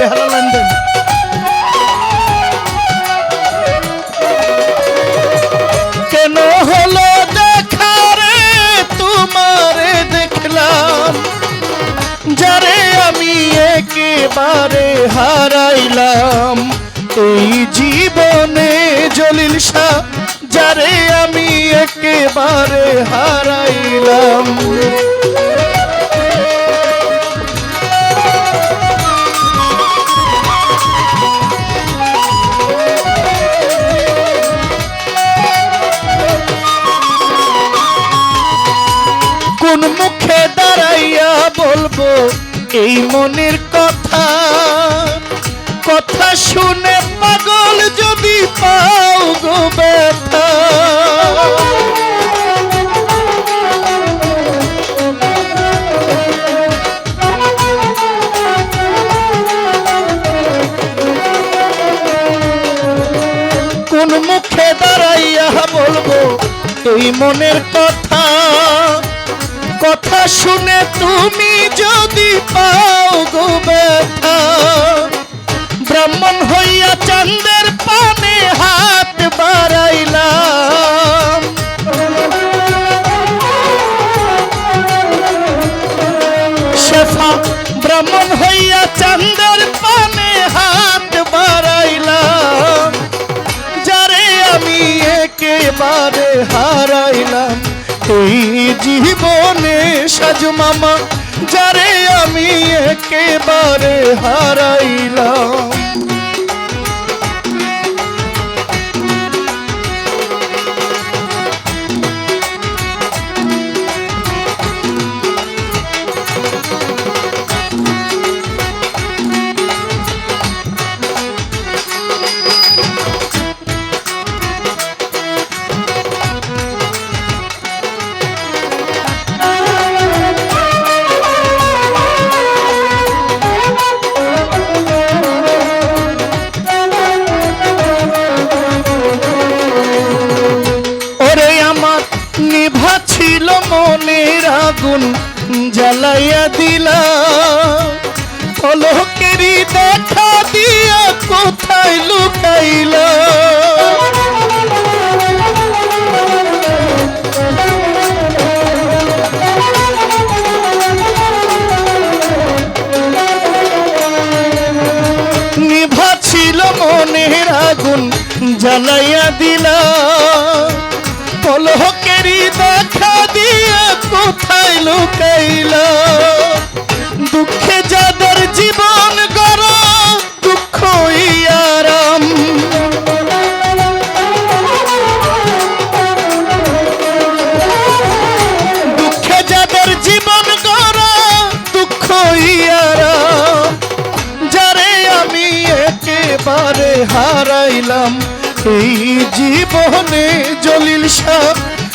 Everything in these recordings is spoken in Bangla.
বেহালা লেনদেন। কেন হলো দেখারে তোমারে দেখলাম। যারে আমি একেবারে হারাইলাম। এই জীবনে জলিল শাহ, যারে আমি একেবারে হারাইলাম। দাঁড়াইয়া বলব, এই মনের কথা। কথা শুনে পাগল যদি পাও গো ব্যথা। কোন মুখে দাঁড়াইয়া বলব, এই মনের কথা। কথা শুনে তুমি যদি পাও গো ব্যথা, ব্রাহ্মণ হইয়া চান্দের পানে হাত বাড়াইলাম। শেফা, ব্রাহ্মণ হইয়া চান্দের পানে হাত বাড়াইলাম। যারে আমি একেবারে হারাইলাম, এই জীবনে সাজু মামা যারে আমি একেবারে হারাইলাম। জ্বালাইয়া দিলা। পলকেরি দেখা দিয়া কোথায় লুকাইলা? মনের আগুন জ্বালাইয়া দিলা। পলকেরি দেখা কোথায় লুকাইলা। দুঃখে যাদের জীবন গর দুঃখ আরাম। দুঃখে যাদের জীবন গর দুঃখ আরাম। যারে আমি একেবারে হারাইলাম, এই জীবনে জলিল শাহ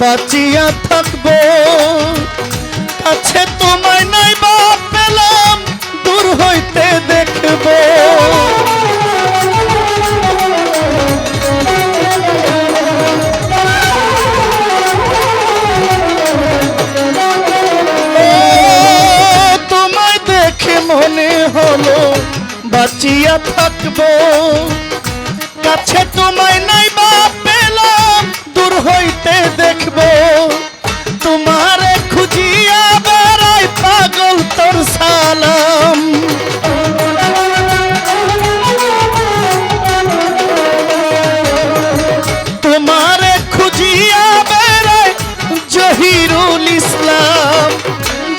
বাঁচিয়া থাকব। কাছে তোমায় নাই বা পেলাম, দূর হইতে দেখব। ও হলো, বাঁচিয়া থাকব। কাছে তোমায় নাই বা পেলাম দূর হইতে দেখব। তোমারে খুঁজিয়া বেড়াই পাগল তোর সালাম। তোমারে খুঁজিয়া বেড়াই জহিরুল ইসলাম,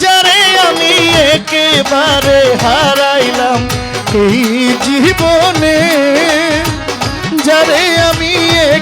যারে আমি একেবারে হারাইলাম। এই জীবনে যারে